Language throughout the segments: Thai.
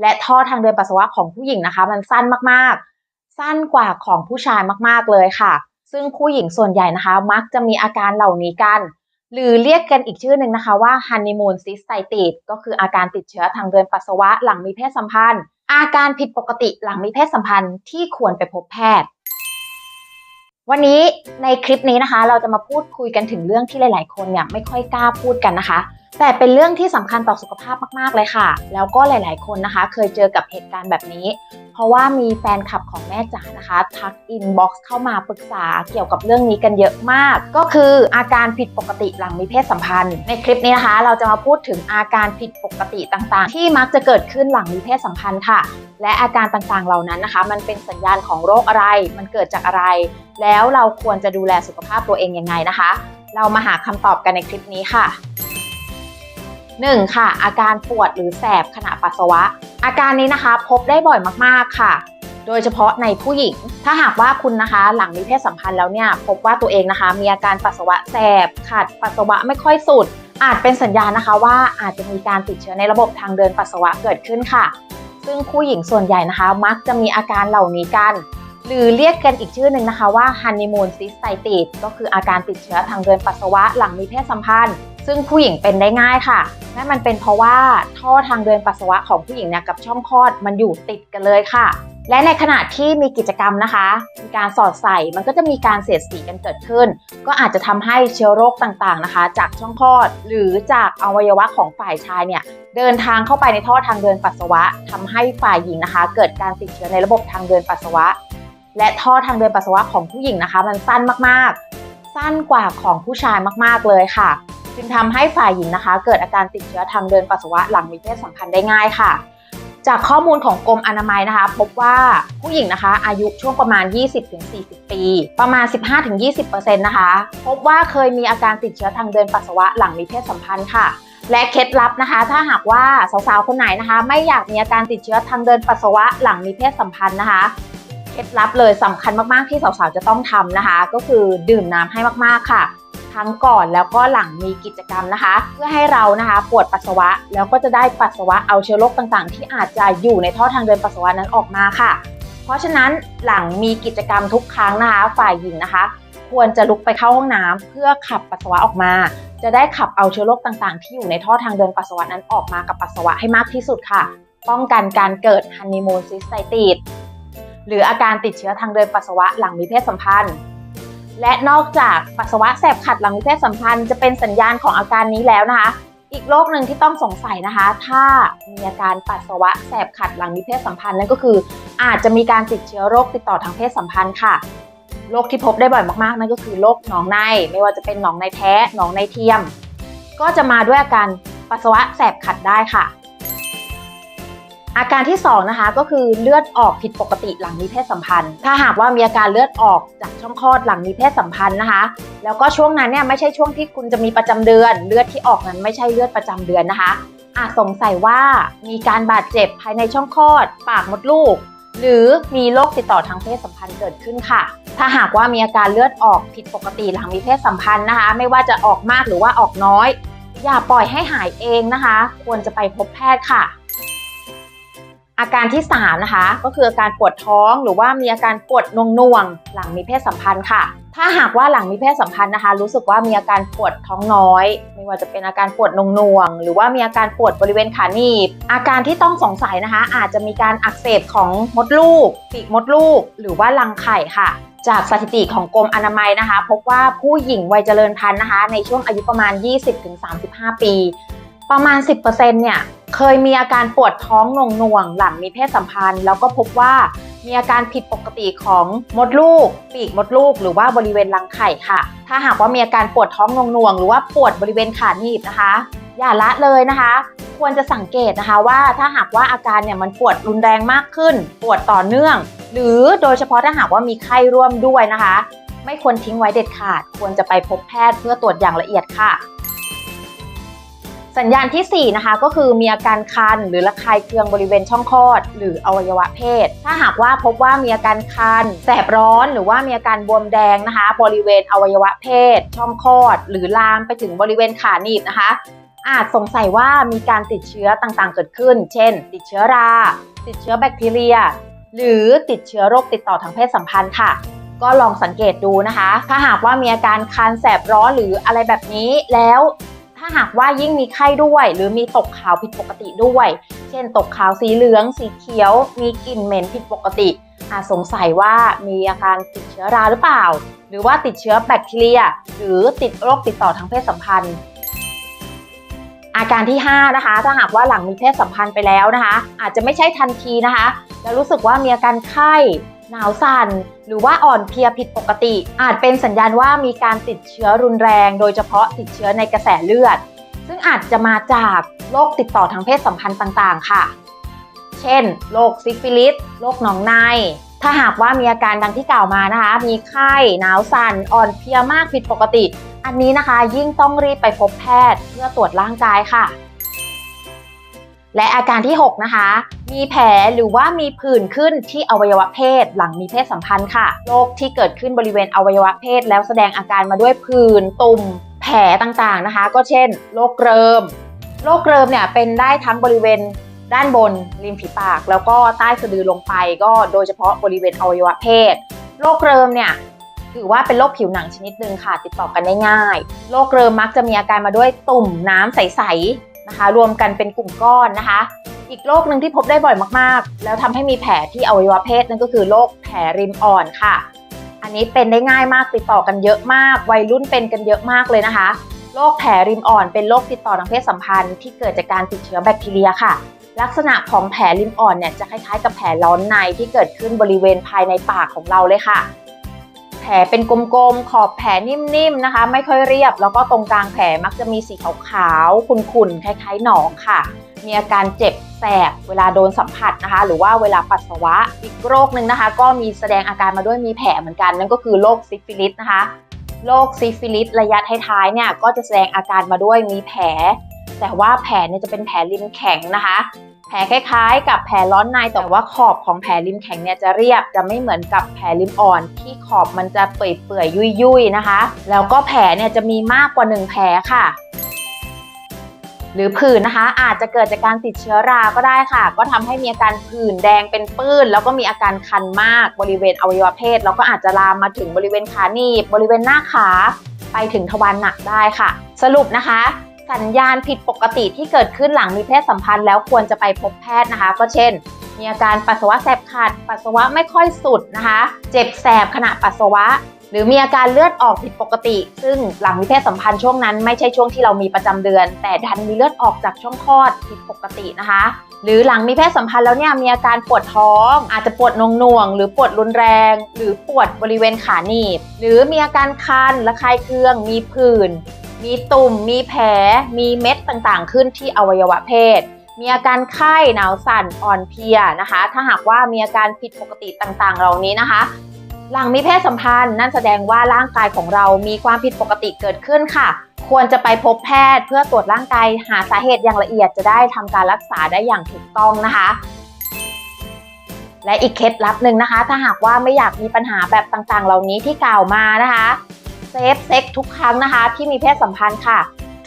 และท่อทางเดินปัสสาวะของผู้หญิงนะคะ มันสั้นมากๆ สั้นกว่าของผู้ชายมากๆเลยค่ะ ซึ่งผู้หญิงส่วนใหญ่นะคะ มักจะมีอาการเหล่านี้กัน หรือเรียกกันอีกชื่อหนึ่งนะคะว่าฮันนีมูนซิสไ t ติสก็คืออาการติดเชื้อทางเดินปัสสาวะหลังมีเพศสัมพันธ์ อาการผิดปกติหลังมีเพศสัมพันธ์ที่ควรไปพบแพทย์วันนี้ในคลิปนี้นะคะ เราจะมาพูดคุยกันถึงเรื่องที่หลาย ๆ คนเนี่ยไม่ค่อยกล้าพูดกันนะคะแต่เป็นเรื่องที่สำคัญต่อสุขภาพมาก ๆ เลยค่ะ แล้วก็หลาย ๆ คนนะคะ เคยเจอกับเหตุการณ์แบบนี้ เพราะว่ามีแฟนคลับของแม่จ๋านะคะทักอินบ็อกซ์เข้ามาปรึกษาเกี่ยวกับเรื่องนี้กันเยอะมาก ก็คืออาการผิดปกติหลังมีเพศสัมพันธ์ ในคลิปนี้นะคะ เราจะมาพูดถึงอาการผิดปกติต่าง ๆ ที่มักจะเกิดขึ้นหลังมีเพศสัมพันธ์ค่ะ และอาการต่าง ๆ เหล่านั้นนะคะ มันเป็นสัญญาณของโรคอะไร มันเกิดจากอะไร แล้วเราควรจะดูแลสุขภาพตัวเองยังไงนะคะ เรามาหาคำตอบกันในคลิปนี้ค่ะ 1. ค่ะ อาการปวดหรือแสบขณะปัสสาวะ อาการนี้นะคะพบได้บ่อยมากๆค่ะ โดยเฉพาะในผู้หญิง ถ้าหากว่าคุณนะคะหลังมีเพศสัมพันธ์แล้วเนี่ยพบว่าตัวเองนะคะ มีอาการปัสสาวะแสบขัดปัสสาวะไม่ค่อยสุด อาจเป็นสัญญาณนะคะว่าอาจจะมีการติดเชื้อในระบบทางเดินปัสสาวะเกิดขึ้นค่ะ ซึ่งผู้หญิงส่วนใหญ่นะคะ มักจะมีอาการเหล่านี้กันหรือเรียกกันอีกชื่อหนึ่งนะคะว่าฮันนีมูนซิสไ t ติสก็คืออาการติดเชื้อทางเดินปัสสาวะหลังมีเพศสัมพันธ์ ซึ่งผู้หญิงเป็นได้ง่ายค่ะนั่นมันเป็นเพราะว่าท่อทางเดินปัสสาวะของผู้หญิงเนี่ยกับช่องคลอดมันอยู่ติดกันเลยค่ะ และในขณะที่มีกิจกรรมนะคะ มีการสอดใส่มันก็จะมีการเสียดสีกันเกิดขึ้น ก็อาจจะทำให้เชื้อโรคต่างๆนะคะ จากช่องคลอดหรือจากอวัยวะของฝ่ายชายเนี่ยเดินทางเข้าไปในท่อทางเดินปัสสาวะทำให้ฝ่ายหญิงนะคะ เกิดการติดเชื้อในระบบทางเดินปัสสาวะ และท่อทางเดินปัสสาวะของผู้หญิงนะคะ มันสั้นมากๆ สั้นกว่าของผู้ชายมากๆเลยค่ะ จึงทำให้ฝ่ายหญิงนะคะ เกิดอาการติดเชื้อทางเดินปัสสาวะหลังมีเพศสัมพันธ์ได้ง่ายค่ะ จากข้อมูลของกรมอนามัยนะคะ พบว่าผู้หญิงนะคะ อายุช่วงประมาณ 20-40 ปี ประมาณ 15-20%นะคะ พบว่าเคยมีอาการติดเชื้อทางเดินปัสสาวะหลังมีเพศสัมพันธ์ค่ะและเคล็ดลับนะคะ ถ้าหากว่าสาวๆ คนไหนนะคะ ไม่อยากมีอาการติดเชื้อทางเดินปัสสาวะหลังมีเพศสัมพันธ์นะคะ เคล็ดลับเลยสำคัญมากๆที่สาวๆ จะต้องทำนะคะ ก็คือดื่มน้ำให้มากๆค่ะ ทั้งก่อนแล้วก็หลังมีกิจกรรมนะคะ เพื่อให้เรานะคะปวดปัสสาวะ แล้วก็จะได้ปัสสาวะเอาเชื้อโรคต่างๆ ที่อาจจะอยู่ในท่อทางเดินปัสสาวะนั้นออกมาค่ะ เพราะฉะนั้นหลังมีกิจกรรมทุกครั้งนะคะฝ่ายหญิงนะคะ ควรจะลุกไปเข้าห้องน้ำเพื่อขับปัสสาวะออกมา จะได้ขับเอาเชื้อโรคต่างๆ ที่อยู่ในท่อทางเดินปัสสาวะนั้นออกมากับปัสสาวะให้มากที่สุดค่ะ ป้องกันการเกิดฮันนีมูนซิสไ t ติสหรืออาการติดเชื้อทางเดินปัสสาวะหลังมีเพศสัมพันธ์ และนอกจากปัสสาวะแสบขัดหลังมีเพศสัมพันธ์จะเป็นสัญญาณของอาการนี้แล้วนะคะ อีกโรคหนึ่งที่ต้องสงสัยนะคะ ถ้ามีอาการปัสสาวะแสบขัดหลังมีเพศสัมพันธ์นั่นก็คือ อาจจะมีการติดเชื้อโรคติดต่อทางเพศสัมพันธ์ค่ะโรคที่พบได้บ่อยมากๆนั่นก็คือโรคหนองใน ไม่ว่าจะเป็นหนองในแท้หนองในเทียม ก็จะมาด้วยอาการปัสสาวะแสบขัดได้ค่ะ อาการที่2นะคะก็คือเลือดออกผิดปกติหลังมีเพศสัมพันธ์ ถ้าหากว่ามีอาการเลือดออกจากช่องคลอดหลังมีเพศสัมพันธ์นะคะ แล้วก็ช่วงนั้นเนี่ยไม่ใช่ช่วงที่คุณจะมีประจำเดือน เลือดที่ออกนั้นไม่ใช่เลือดประจำเดือนนะคะอาจสงสัยว่ามีการบาดเจ็บภายในช่องคลอด ปากมดลูก หรือมีโรคติดต่อทางเพศสัมพันธ์เกิดขึ้นค่ะ ถ้าหากว่ามีอาการเลือดออกผิดปกติหลังมีเพศสัมพันธ์นะคะ ไม่ว่าจะออกมากหรือว่าออกน้อย อย่าปล่อยให้หายเองนะคะ ควรจะไปพบแพทย์ค่ะ อาการที่ 3 นะคะ ก็คืออาการปวดท้องหรือว่ามีอาการปวดนวงนวงๆหลังมีเพศสัมพันธ์ค่ะ ถ้าหากว่าหลังมีเพศสัมพันธ์นะคะ รู้สึกว่ามีอาการปวดท้องน้อย ไม่ว่าจะเป็นอาการปวดนวงนวงๆหรือว่ามีอาการปวดบริเวณขาหนีบ อาการที่ต้องสงสัยนะคะ อาจจะมีการอักเสบของมดลูกปีกมดลูก หรือว่ารังไข่ค่ะจากสถิติของกรมอนามัยนะคะ พบว่าผู้หญิงวัยเจริญพันธุ์นะคะ ในช่วงอายุประมาณ 20-35 ปี ประมาณ 10%เนี่ยเคยมีอาการปวดท้องหน่วงๆหลังมีเพศสัมพันธ์ แล้วก็พบว่ามีอาการผิดปกติของมดลูก ปีกมดลูก หรือว่าบริเวณรังไข่ค่ะ ถ้าหากว่ามีอาการปวดท้องหน่วงๆหรือว่าปวดบริเวณขาหนีบนะคะ อย่าละเลยนะคะ ควรจะสังเกตนะคะว่าถ้าหากว่าอาการเนี่ยมันปวดรุนแรงมากขึ้น ปวดต่อเนื่อง หรือโดยเฉพาะถ้าหากว่ามีไข้ร่วมด้วยนะคะ ไม่ควรทิ้งไว้เด็ดขาด ควรจะไปพบแพทย์เพื่อตรวจอย่างละเอียดค่ะ สัญญาณทีสี่ 4 นะคะ ก็คือมีอาการคัน หรือระคายเคืองบริเวณช่องคลอด หรืออวัยวะเพศ ถ้าหากว่าพบว่ามีอาการคัน แสบร้อนหรือว่ามีอาการบวมแดงนะคะ บริเวณอวัยวะเพศ ช่องคลอด หรือลามไปถึงบริเวณขาหนีบนะคะ อาจสงสัยว่ามีการติดเชื้อต่างๆ เกิดขึ้น เช่น ติดเชื้อรา ติดเชื้อแบคทีเรีย หรือติดเชื้อโรคติดต่อทางเพศสัมพันธ์ค่ะก็ลองสังเกตดูนะคะ ถ้าหากว่ามีอาการคันแสบร้อนหรืออะไรแบบนี้แล้วาหากว่ายิ่งมีไข้ด้วย หรือมีตกขาวผิดปกติด้วย เช่น ตกขาวสีเหลือง สีเขียว มีกลิ่นเหม็นผิดปกติ อาจสงสัยว่ามีอาการติดเชื้อราหรือเปล่า หรือว่าติดเชื้อแบคทีเรีย หรือติดโรคติดต่อทางเพศสัมพันธ์ อาการที่ 5 นะคะ ถ้าหากว่าหลังมีเพศสัมพันธ์ไปแล้วนะคะ อาจจะไม่ใช่ทันทีนะคะ แล้วรู้สึกว่ามีอาการไข้ หนาวสั่นหรือว่าอ่อนเพลียผิดปกติ อาจเป็นสัญญาณว่ามีการติดเชื้อรุนแรง โดยเฉพาะติดเชื้อในกระแสเลือด ซึ่งอาจจะมาจากโรคติดต่อทางเพศสัมพันธ์ต่างๆ ค่ะ เช่นโรคซิฟิลิสโรคหนองใน ถ้าหากว่ามีอาการดังที่กล่าวมานะคะ มีไข้หนาวสั่นอ่อนเพลียมากผิดปกติ อันนี้นะคะยิ่งต้องรีบไปพบแพทย์เพื่อตรวจร่างกายค่ะ และอาการที่ 6 นะคะ มีแผลหรือว่ามีผื่นขึ้นที่อวัยวะเพศ หลังมีเพศสัมพันธ์ค่ะโรคที่เกิดขึ้นบริเวณอวัยวะเพศ แล้วแสดงอาการมาด้วยผื่นตุ่ม แผลต่างๆนะคะ ก็เช่นโรคเริมโรคเริมเนี่ยเป็นได้ทั้งบริเวณด้านบนริมฝีปาก แล้วก็ใต้สะดือลงไปก็โดยเฉพาะบริเวณอวัยวะเพศโรคเริมเนี่ยถือว่าเป็นโรคผิวหนังชนิดหนึ่งค่ะ ติดต่อกันได้ง่ายโรคเริมมักจะมีอาการมาด้วยตุ่มน้ำใส นะคะ รวมกันเป็นกลุ่มก้อนนะคะ อีกโรคหนึ่งที่พบได้บ่อยมากๆ แล้วทำให้มีแผลที่อวัยวะเพศนั่นก็คือโรคแผลริมอ่อนค่ะ อันนี้เป็นได้ง่ายมากติดต่อกันเยอะมาก วัยรุ่นเป็นกันเยอะมากเลยนะคะโรคแผลริมอ่อนเป็นโรคติดต่อทางเพศสัมพันธ์ที่เกิดจากการติดเชื้อแบคทีเรียค่ะ ลักษณะของแผลริมอ่อนเนี่ยจะคล้ายๆ กับแผลร้อนในที่เกิดขึ้นบริเวณภายในปากของเราเลยค่ะ ผลเป็นกลมๆ ขอบแผลนิ่มๆนะคะ ไม่ค่อยเรียบ แล้วก็ตรงกลางแผลมักจะมีสีขาวๆ ขุ่นๆ คล้ายๆ หนองค่ะ มีอาการเจ็บแสบเวลาโดนสัมผัสนะคะ หรือว่าเวลาปัสสาวะ อีกโรคหนึ่งนะคะ ก็มีแสดงอาการมาด้วยมีแผลเหมือนกัน นั่นก็คือโรคซิฟิลิสนะคะ โรคซิฟิลิสระยะท้ายๆ เนี่ย ก็จะแสดงอาการมาด้วยมีแผล แต่ว่าแผลเนี่ยจะเป็นแผลริมแข็งนะคะ แผลคล้ายๆ กับแผลร้อนในแต่ว่าขอบของแผลริมแข็งเนี่ยจะเรียบจะไม่เหมือนกับแผลริมอ่อน ที่ขอบมันจะเปื่อยๆยุ่ยๆนะคะ แล้วก็แผลเนี่ยจะมีมากกว่า 1 แผลค่ะหรือผื่นนะคะ อาจจะเกิดจากการติดเชื้อราก็ได้ค่ะ ก็ทำให้มีอาการผื่นแดงเป็นปื้น แล้วก็มีอาการคันมากบริเวณอวัยวะเพศแล้วก็อาจจะลามมาถึงบริเวณขาหนีบบริเวณหน้าขา ไปถึงทวารหนักได้ค่ะ สรุปนะคะ สัญญาณผิดปกติที่เกิดขึ้นหลังมีเพศสัมพันธ์แล้วควรจะไปพบแพทย์นะคะ ก็เช่น มีอาการปัสสาวะแสบขัด ปัสสาวะไม่ค่อยสุดนะคะ เจ็บแสบขณะปัสสาวะ หรือมีอาการเลือดออกผิดปกติ ซึ่งหลังมีเพศสัมพันธ์ช่วงนั้นไม่ใช่ช่วงที่เรามีประจำเดือน แต่ดันมีเลือดออกจากช่องคลอดผิดปกตินะคะ หรือหลังมีเพศสัมพันธ์แล้วเนี่ยมีอาการปวดท้อง อาจจะปวดนงน่วง หรือปวดรุนแรง หรือปวดบริเวณขาหนีบ หรือมีอาการคันระคายเคืองมีผื่น มีตุ่ม มีแผล มีเม็ดต่างๆ ขึ้นที่อวัยวะเพศ มีอาการไข้หนาวสั่นอ่อนเพลียนะคะ ถ้าหากว่ามีอาการผิดปกติต่างๆ เหล่านี้นะคะ หลังมีเพศสัมพันธ์ นั่นแสดงว่าร่างกายของเรามีความผิดปกติเกิดขึ้นค่ะ ควรจะไปพบแพทย์เพื่อตรวจร่างกายหาสาเหตุอย่างละเอียดจะได้ทำการรักษาได้อย่างถูกต้องนะคะและอีกเคล็ดลับหนึ่งนะคะ ถ้าหากว่าไม่อยากมีปัญหาแบบต่างๆ เหล่านี้ที่กล่าวมานะคะ ฟเซ็กทุกครั้งนะคะ ที่มีเพศสัมพันธ์ค่ะ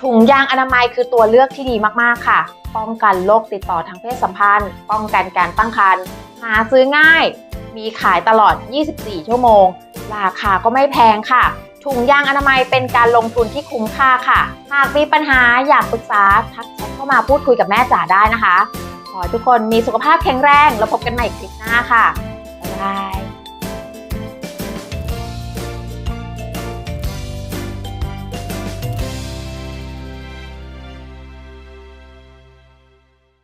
ถุงยางอนามัยคือตัวเลือกที่ดีมากๆค่ะ ป้องกันโรคติดต่อทางเพศสัมพันธ์ ป้องกันการตั้งครรภ์หาซื้อง่าย มีขายตลอด 24 ชั่วโมง ราคาก็ไม่แพงค่ะ ถุงยางอนามัยเป็นการลงทุนที่คุ้มค่าค่ะ หากมีปัญหาอยากปรึกษาทักแชทเข้ามาพูดคุยกับแม่จ๋าได้นะคะ ขอทุกคนมีสุขภาพแข็งแรง แล้วพบกันใหม่คลิปหน้าค่ะบ๊ายบาย